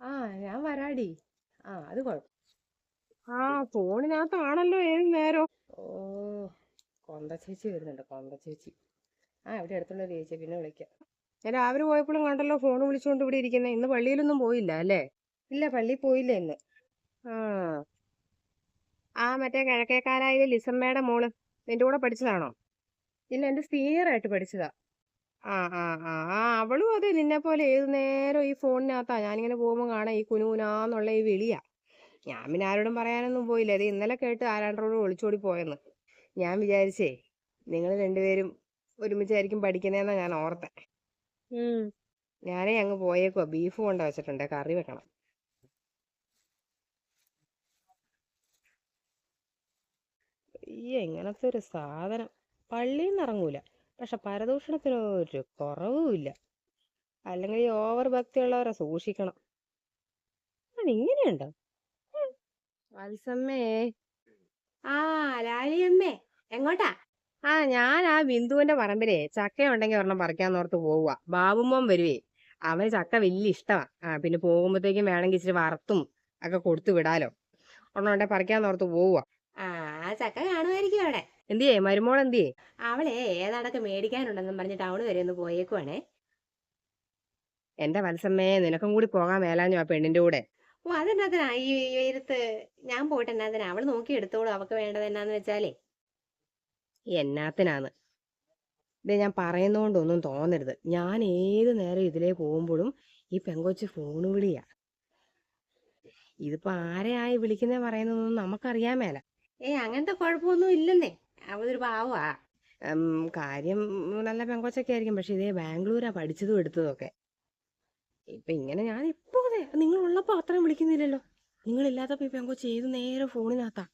ആ ഞാൻ വരാടി. ആ അത് കുഴപ്പം ആ ഫോണിനകത്താണല്ലോ ഏത് നേരം ഓ കൊന്ത ചേച്ചി വരുന്നുണ്ട് കൊന്ത ചേച്ചി ആ ഇവിടെ അടുത്തുള്ള ചേച്ചി പിന്നെ വിളിക്കാം. ഞാൻ രാവിലെ പോയപ്പോഴും കണ്ടല്ലോ ഫോൺ വിളിച്ചുകൊണ്ട് ഇവിടെ ഇരിക്കുന്നത് ഇന്ന് പള്ളിയിലൊന്നും പോയില്ല അല്ലേ? ഇല്ല പള്ളി പോയില്ല ഇന്ന്. ആ ആ മറ്റേ കിഴക്കേക്കാരായ ലിസമ്മയുടെ മോൾ. നിന്റെ കൂടെ പഠിച്ചതാണോ? ഇല്ല എന്റെ സീനിയർ ആയിട്ട് പഠിച്ചതാ. ആ ആ ആ ആ അവളും അതെ നിന്നെ പോലെ ഏത് നേരം ഈ ഫോണിനകത്താ. ഞാനിങ്ങനെ പോകുമ്പോൾ കാണാം ഈ കുനുകുനാന്നുള്ള ഈ വിളിയാ. ഞാൻ പിന്നെ ആരോടും പറയാനൊന്നും പോയില്ല. അത് ഇന്നലെ കേട്ട് ആരാണ്ടോട് ഒളിച്ചോടി പോയെന്ന്. ഞാൻ വിചാരിച്ചേ നിങ്ങൾ രണ്ടുപേരും ഒരുമിച്ചായിരിക്കും പഠിക്കുന്നതെന്നാ ഞാൻ ഓർത്തെ. ഞാനേ അങ്ങ് പോയേക്കുവാ. ബീഫ് കൊണ്ട് വെച്ചിട്ടുണ്ട് കറി വെക്കണം. ഈ എങ്ങനത്തെ ഒരു സാധനം. പള്ളിയിൽ നിന്ന് ഇറങ്ങൂല. പക്ഷെ പരദൂഷണത്തിന് ഒരു കുറവുമില്ല. അല്ലെങ്കിൽ ഈ ഓവർ ഭക്തിയുള്ളവരെ സൂക്ഷിക്കണം ഇങ്ങനെയുണ്ടോ? വത്സമ്മേ. ആ ലാലിയമ്മേ. എങ്ങോട്ടാ? ആ ഞാൻ ആ ബിന്ദുവിന്റെ പറമ്പിലെ. ചക്ക ഉണ്ടെങ്കിൽ ഒരെണ്ണം പറിക്കാൻ ഓർത്ത് പോവുക ബാബുമോൻ വരുവേ. അവന് ചക്ക വലിയ ഇഷ്ടമാ ആ പിന്നെ പോകുമ്പോഴത്തേക്കും വേണമെങ്കിൽ ഇച്ചിരി വറുത്തും ഒക്കെ കൊടുത്തു വിടാലോ. ഒരെണ്ണം പറിക്കാൻ ഓർത്ത് പോവുക ചക്ക കാണുമായിരിക്കും അവിടെ. എന്തിയേ മരുമോൾ എന്തിയേ? അവളെ ഏതാണ്ടൊക്കെ മേടിക്കാനുണ്ടെന്നും പറഞ്ഞ് ടൗൺ വരെ ഒന്ന് പോയേക്കുവാണേ. എന്റെ വത്സമ്മേ നിനക്കും കൂടി പോകാൻ മേലാഞ്ഞു ആ പെണ്ണിന്റെ കൂടെ? ഓ അതെന്നാ ഈ വെയിലത്ത് ഞാൻ പോയിട്ട് എന്നാത്തിനാ? അവൾ നോക്കി എടുത്തോളൂ അവക്ക് വേണ്ടത് എന്നാന്ന് വെച്ചാലേ. എന്നാത്തിനാന്ന്? ഇത് ഞാൻ പറയുന്നോണ്ടൊന്നും തോന്നരുത്. ഞാൻ ഏത് നേരം ഇതിലേ പോകുമ്പോഴും ഈ പെങ്കൊച്ച് ഫോൺ വിളിയാ. ഇതിപ്പോ ആരെയായി വിളിക്കുന്നേ പറയുന്നതൊന്നും നമുക്കറിയാൻ മേല. ഏ അങ്ങനത്തെ കുഴപ്പമൊന്നും ഇല്ലെന്നേ. അവതൊരു പാവാ ഉം, കാര്യം നല്ല പെങ്കൊച്ചൊക്കെ ആയിരിക്കും. പക്ഷെ ഇതേ ബാംഗ്ലൂരാ പഠിച്ചതും എടുത്തതൊക്കെ. ഇപ്പൊ ഇങ്ങനെ ഞാൻ ഇപ്പോ അതെ നിങ്ങളുള്ളപ്പോ അത്രയും വിളിക്കുന്നില്ലല്ലോ. നിങ്ങളില്ലാത്തപ്പോ ഈ പെങ്കൊച്ച് ഏത് നേരെ ഫോണിനകത്താ?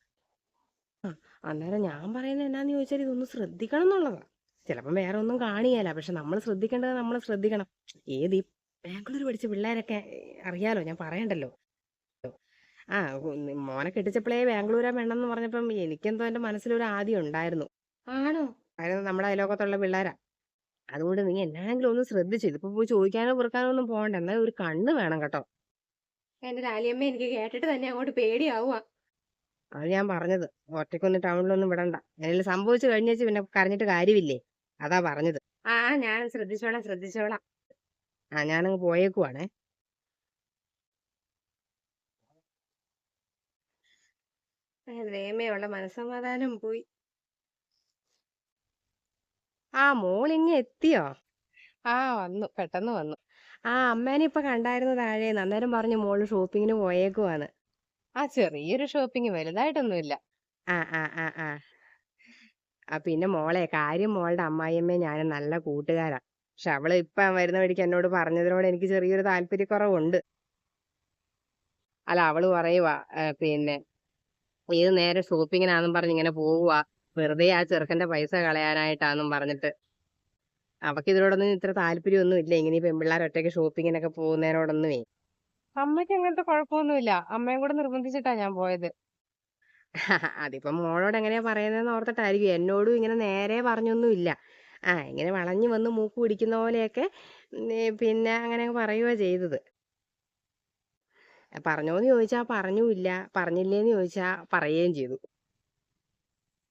ആ അന്നേരം ഞാൻ പറയുന്നത് എന്നാന്ന് ചോദിച്ചാൽ ഇതൊന്ന് ശ്രദ്ധിക്കണം എന്നുള്ളതാ. ചിലപ്പം വേറെ ഒന്നും കാണിയാല. പക്ഷെ നമ്മൾ ശ്രദ്ധിക്കേണ്ടത് നമ്മൾ ശ്രദ്ധിക്കണം. ഏത് ഈ ബാംഗ്ലൂർ പഠിച്ച പിള്ളേരൊക്കെ അറിയാലോ? ഞാൻ പറയണ്ടല്ലോ. ആ മോനെ കെട്ടിച്ചപ്പോഴേ ബാംഗ്ലൂരാ വേണമെന്ന് പറഞ്ഞപ്പം എനിക്കെന്തോ എന്റെ മനസ്സിലൊരു ആദ്യം ഉണ്ടായിരുന്നു. ആണോ? കാരണം നമ്മുടെ അയലോകത്തുള്ള പിള്ളേരാ. അതുകൊണ്ട് നീ എന്നാണെങ്കിലും ഒന്ന് ശ്രദ്ധിച്ചു ഇതിപ്പോ പോയി ചോദിക്കാനോ പെറുക്കാനോ ഒന്നും പോകണ്ട എന്നാൽ ഒരു കണ്ണ് വേണം കേട്ടോ. എന്റെ ലാലിയമ്മ എനിക്ക് കേട്ടിട്ട് തന്നെ അങ്ങോട്ട് പേടിയാവുക അത് ഞാൻ പറഞ്ഞത്. ഒറ്റയ്ക്കൊന്ന് ടൗണിലൊന്നും വിടണ്ട. എന്തെങ്കിലും സംഭവിച്ചു കഴിഞ്ഞേച്ച് പിന്നെ കരഞ്ഞിട്ട് കാര്യമില്ലേ? അതാ പറഞ്ഞത്. ആ ഞാൻ ശ്രദ്ധിച്ചോളാം ശ്രദ്ധിച്ചോളാം. ആ ഞാനങ്ങ് പോയേക്കുവാണേ. ദൈവമേയുള്ള മനസ്സമാധാനം പോയി. ആ മോളിങ്ങ് എത്തിയോ? ആ വന്നു പെട്ടെന്ന് വന്നു. ആ അമ്മേനെ ഇപ്പൊ കണ്ടായിരുന്നു താഴെ. അന്നേരം പറഞ്ഞു മോൾ ഷോപ്പിങ്ങിന് പോയേക്കുവാന്ന്. ആ ചെറിയൊരു ഷോപ്പിംഗ് വലുതായിട്ടൊന്നുമില്ല. ആ ആ ആ ആ. ആ പിന്നെ മോളെ കാര്യം മോളുടെ അമ്മായിയമ്മേ ഞാൻ നല്ല കൂട്ടുകാരാ. പക്ഷെ അവൾ ഇപ്പൊ വരുന്ന വഴിക്ക് എന്നോട് പറഞ്ഞതിനോട് എനിക്ക് ചെറിയൊരു താല്പര്യക്കുറവുണ്ട്. അല്ല അവൾ പറയുവാ പിന്നെ ഏത് നേരെ ഷോപ്പിങ്ങിനാന്നും പറഞ്ഞ് ഇങ്ങനെ പോവുക വെറുതെ ആ ചെറുക്കന്റെ പൈസ കളയാനായിട്ടാന്നും പറഞ്ഞിട്ട്. അവക്ക് ഇതിനോടൊന്നും ഇത്ര താല്പര്യമൊന്നും ഇല്ല. ഇങ്ങനെ ഈ പെൺപിള്ളേർ ഒറ്റയ്ക്ക് ഷോപ്പിങ്ങിനൊക്കെ പോകുന്നതിനോടൊന്നുമേ അമ്മയ്ക്ക് അങ്ങനത്തെ കുഴപ്പമൊന്നുമില്ല. അമ്മയും കൂടെ നിർബന്ധിച്ചിട്ടാ ഞാൻ പോയത്. അതിപ്പം മോളോട് എങ്ങനെയാ പറയുന്നതെന്ന് ഓർത്തിട്ടായിരിക്കും. എന്നോടും ഇങ്ങനെ നേരെ പറഞ്ഞൊന്നും ഇല്ല ആ ഇങ്ങനെ വളഞ്ഞു വന്ന് മൂക്ക് പിടിക്കുന്ന പോലെയൊക്കെ പിന്നെ അങ്ങനെ അങ്ങ് പറയുക ചെയ്തത്. പറഞ്ഞോന്ന് ചോദിച്ചാ പറഞ്ഞുമില്ല പറഞ്ഞില്ലേന്ന് ചോദിച്ചാ പറയുകയും ചെയ്തു.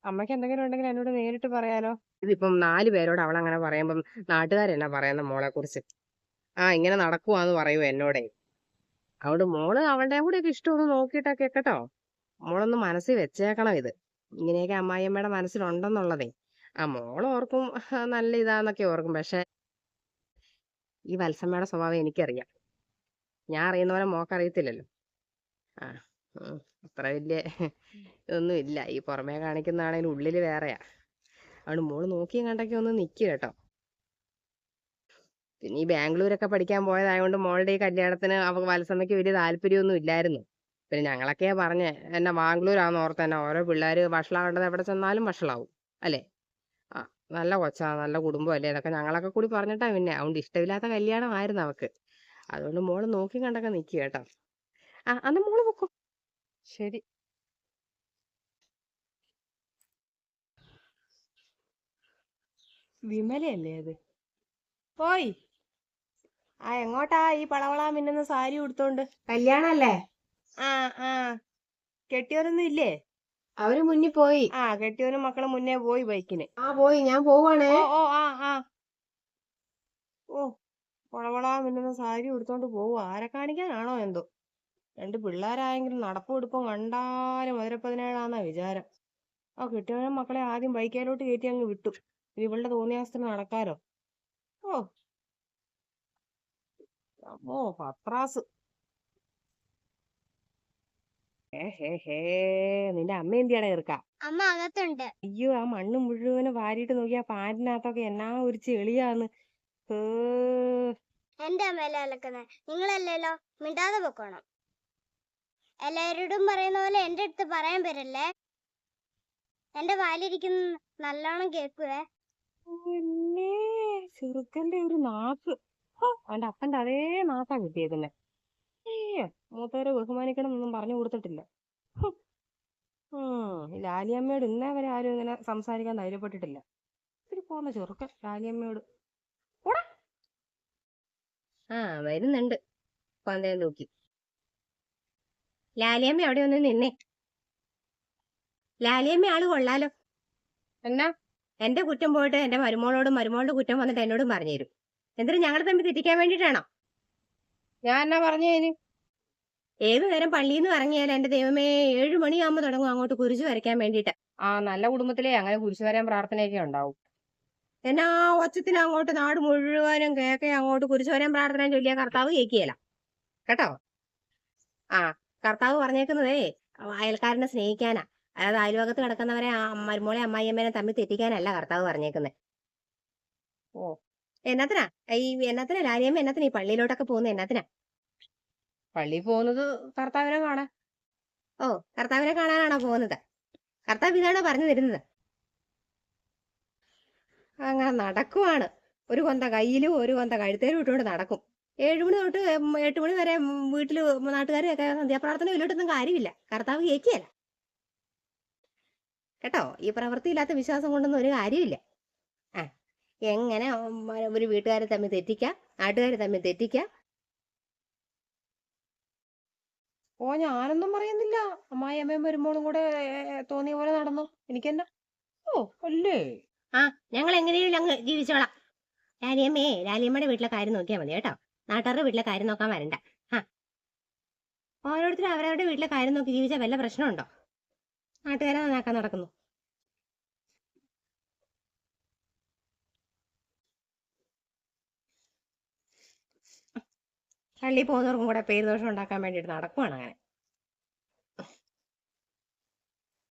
അമ്മയ്ക്ക് എന്തെങ്കിലും ഉണ്ടെങ്കിൽ എന്നോട് നേരിട്ട് പറയാലോ? ഇതിപ്പം നാല് പേരോട് അവൾ അങ്ങനെ പറയുമ്പം നാട്ടുകാരെന്നാ പറയുന്ന മോളെ കുറിച്ച് ആ ഇങ്ങനെ നടക്കുവാന്ന് പറയൂ എന്നോടെ. അതുകൊണ്ട് മോൾ അവളുടെ കൂടെ ഒക്കെ ഇഷ്ടം ഒന്ന് നോക്കിയിട്ടൊക്കെ കേട്ടോ. മോളൊന്ന് മനസ്സിൽ വെച്ചേക്കണം ഇത്. ഇങ്ങനെയൊക്കെ അമ്മായിയമ്മയുടെ മനസ്സിലുണ്ടെന്നുള്ളതേ. ആ മോൾ ഓർക്കും നല്ല ഇതാന്നൊക്കെ ഓർക്കും. പക്ഷെ ഈ വത്സമ്മയുടെ സ്വഭാവം എനിക്കറിയാം. ഞാൻ അറിയുന്ന പോലെ മോക്കറിയത്തില്ലല്ലോ ആ അത്ര വലിയ ഇതൊന്നും ഇല്ല. ഈ പുറമേ കാണിക്കുന്നതാണെങ്കിൽ ഉള്ളിൽ വേറെയാ. അതുകൊണ്ട് മോൾ നോക്കിയും കണ്ടൊക്കെ ഒന്ന് നിൽക്കുക കേട്ടോ. പിന്നെ ഈ ബാംഗ്ലൂരൊക്കെ പഠിക്കാൻ പോയതായതുകൊണ്ട് മോളുടെ ഈ കല്യാണത്തിന് അവ വലസമ്മയ്ക്ക് വലിയ താല്പര്യമൊന്നും ഇല്ലായിരുന്നു. പിന്നെ ഞങ്ങളൊക്കെയാ പറഞ്ഞേ എന്നെ ബാംഗ്ലൂരാന്ന് ഓർത്ത് തന്നെ ഓരോ പിള്ളേർ വഷളാകേണ്ടത് എവിടെ ചെന്നാലും വഷളാവും. അല്ലേ? ആ നല്ല കൊച്ചാ നല്ല കുടുംബം അല്ലേ എന്നൊക്കെ ഞങ്ങളൊക്കെ കൂടി പറഞ്ഞിട്ടാ പിന്നെ. അതുകൊണ്ട് ഇഷ്ടമില്ലാത്ത കല്യാണമായിരുന്നു അവക്ക്. അതുകൊണ്ട് മോൾ നോക്കി കണ്ടൊക്കെ നിക്ക് കേട്ടോ. ആ അന്ന് മോൾ പൊക്കോ. ശരി. വിമലയല്ലേ അത്? പോയി. ആ എങ്ങോട്ടാ ഈ പളവളാ മിന്നുന്ന സാരി ഉടുത്തോണ്ട്? കല്യാണല്ലേ? ആ ആ. കെട്ടിയവരൊന്നും ഇല്ലേ? അവർ മുന്നിൽ പോയി. ആ കെട്ടിയവരും മക്കളും മുന്നേ പോയി ബൈക്കിന്. ആ പോയി. ഞാൻ പോവാണേ. ഓ ഓ ആ ആ. ഓ. പളവളാ മിന്നുന്ന സാരി ഉടുത്തോണ്ട് പോവും ആരെ കാണിക്കാനാണോ എന്തോ? രണ്ട് പിള്ളേരായെങ്കിലും നടപ്പും എടുപ്പം കണ്ടാലും മധുരപ്പതിനേഴാന്നാ വിചാരം. ആ കെട്ടിയവനും മക്കളെ ആദ്യം ബൈക്കേലോട്ട് കയറ്റി അങ്ങ് വിട്ടു. ഇനി ഇവളുടെ തോന്നിയാസത്തിന് നടക്കാരോ ഓ. അമ്മോ പത്രാസ്. നിന്റെ അമ്മ എന്തിയാണ് ഇറക്ക അമ്മ അകത്തുണ്ട്. അയ്യോ ആ മണ്ണ് മുഴുവനും വാരിയിട്ട് നോക്കിയാ പാന്റിനകത്തൊക്കെ എന്നാ ഒരു ചെളിയാന്ന്. ഏ, എന്റെ അമ്മയല്ലേ അലക്കുന്നത് നിങ്ങളല്ലല്ലോ? മിണ്ടാതെ പൊക്കോണം. എല്ലാവരോടും പറയുന്ന പോലെ എന്റെ അടുത്ത് പറയാൻ വരല്ലേ? എന്റെ വാലിരിക്കുന്ന നല്ലോണം പിന്നെ ചെറുക്കന്റെ ഒരു നാക്ക്. അവന്റെ അപ്പന്റെ അതേ നാക്കാ കിട്ടിയേക്കുന്നെ. മൂത്തവരെ ബഹുമാനിക്കണം എന്നൊന്നും പറഞ്ഞു കൊടുത്തിട്ടില്ല. ലാലിയമ്മയോട് ഇന്നേ വരെ ആരും ഇങ്ങനെ സംസാരിക്കാൻ ധൈര്യപ്പെട്ടിട്ടില്ല. ഇത്തിരി പോന്ന ചെറുക്കൻ ലാലിയമ്മയോട്. ആ വരുന്നുണ്ട്. പന്തയം നോക്കി ലാലിയമ്മ അവിടെ ഒന്ന് നിന്നെ? ലാലിയമ്മ ആൾ കൊള്ളാലോ. എന്നാ? എന്റെ കുറ്റം പോയിട്ട് എന്റെ മരുമോളോടും മരുമോളുടെ കുറ്റം വന്നിട്ട് എന്നോടും പറഞ്ഞു തരും എന്തിനും ഞങ്ങളെ തമ്മിൽ തെറ്റിക്കാൻ വേണ്ടിട്ടാണോ ഞാൻ എന്നാ പറഞ്ഞതിന് ഏത് നേരം പള്ളിയിൽ നിന്ന് ഇറങ്ങിയാൽ എന്റെ ദൈവമേ ഏഴു മണിയാകുമ്പോ തുടങ്ങും അങ്ങോട്ട് കുരിശു വരയ്ക്കാൻ വേണ്ടിട്ട് ആ നല്ല കുടുംബത്തിലേ അങ്ങനെ കുരിശു വരാൻ പ്രാർത്ഥനയൊക്കെ ഉണ്ടാവും. എന്നാ ഒച്ചത്തിന് അങ്ങോട്ട് നാട് മുഴുവനും കേക്കെ അങ്ങോട്ട് കുരിശോരം പ്രാർത്ഥന ചൊല്ലിയ കർത്താവ് കേൾക്കുകയില്ല. കേട്ടോ? ആ കർത്താവ് പറഞ്ഞേക്കുന്നതേ അയൽക്കാരനെ സ്നേഹിക്കാനാ. അതായത് അയൽവകത്ത് കിടക്കുന്നവരെ മരുമോളെ അമ്മായിയമ്മേനെ തമ്മിൽ തെറ്റിക്കാനല്ല കർത്താവ് പറഞ്ഞേക്കുന്നത് ഓ എന്നത്തിനാ? ഈ എന്നത്തിനാ? ലാലിയമ്മ എന്നത്തിനാ ഈ പള്ളിയിലോട്ടൊക്കെ പോകുന്നത് എന്നത്തിനാ? പള്ളി പോകുന്നത് കർത്താവിനെ കാണാൻ. ഓ കർത്താവിനെ കാണാനാണോ പോകുന്നത്? കർത്താവ് ഇതാണോ പറഞ്ഞു തരുന്നത്. അങ്ങനെ നടക്കുവാണ്. ഒരു കൊന്ത കയ്യിലും ഒരു കൊന്ത കഴുത്തേലും ഇട്ടുകൊണ്ട് നടക്കും. ഏഴു മണി തൊട്ട് എട്ട് മണി വരെ വീട്ടിൽ നാട്ടുകാരെയൊക്കെ സന്ധ്യാപ്രാർത്ഥന ഇല്ലോട്ടൊന്നും കാര്യമില്ല. കർത്താവ് കേൾക്കുകയല്ല കേട്ടോ? ഈ പ്രവൃത്തിയില്ലാത്ത വിശ്വാസം കൊണ്ടൊന്നും ഒരു കാര്യമില്ല. ആ. എങ്ങനെ ഒരു വീട്ടുകാരെ തമ്മിൽ തെറ്റിക്കാം? നാട്ടുകാരെ തമ്മിൽ തെറ്റിക്കാം? ഓ ഞാനൊന്നും പറയുന്നില്ല. അമ്മായി അമ്മയും വരുമ്പോഴും കൂടെ തോന്നിയ പോലെ നടന്നു. എനിക്കെന്നാ? ഓ അല്ലേ? ആ ഞങ്ങൾ എങ്ങനെയും അങ്ങ് ജീവിച്ചോളാം. ലാലിയമ്മേ ലാലിയമ്മയുടെ വീട്ടിലെ കാര്യം നോക്കിയാൽ മതി കേട്ടോ. നാട്ടുകാരുടെ വീട്ടിലെ കാര്യം നോക്കാൻ വരണ്ട. ആ. ഓരോരുത്തരും അവരവരുടെ വീട്ടിലെ കാര്യം നോക്കി ജീവിച്ചാൽ വല്ല പ്രശ്നമുണ്ടോ? നാട്ടുകാരെ നന്നാക്കാൻ നടക്കുന്നു. പള്ളി പോകുന്നവർക്കും കൂടെ പേര് ദോഷം ഉണ്ടാക്കാൻ വേണ്ടിയിട്ട് നടക്കുവാണ് അങ്ങനെ.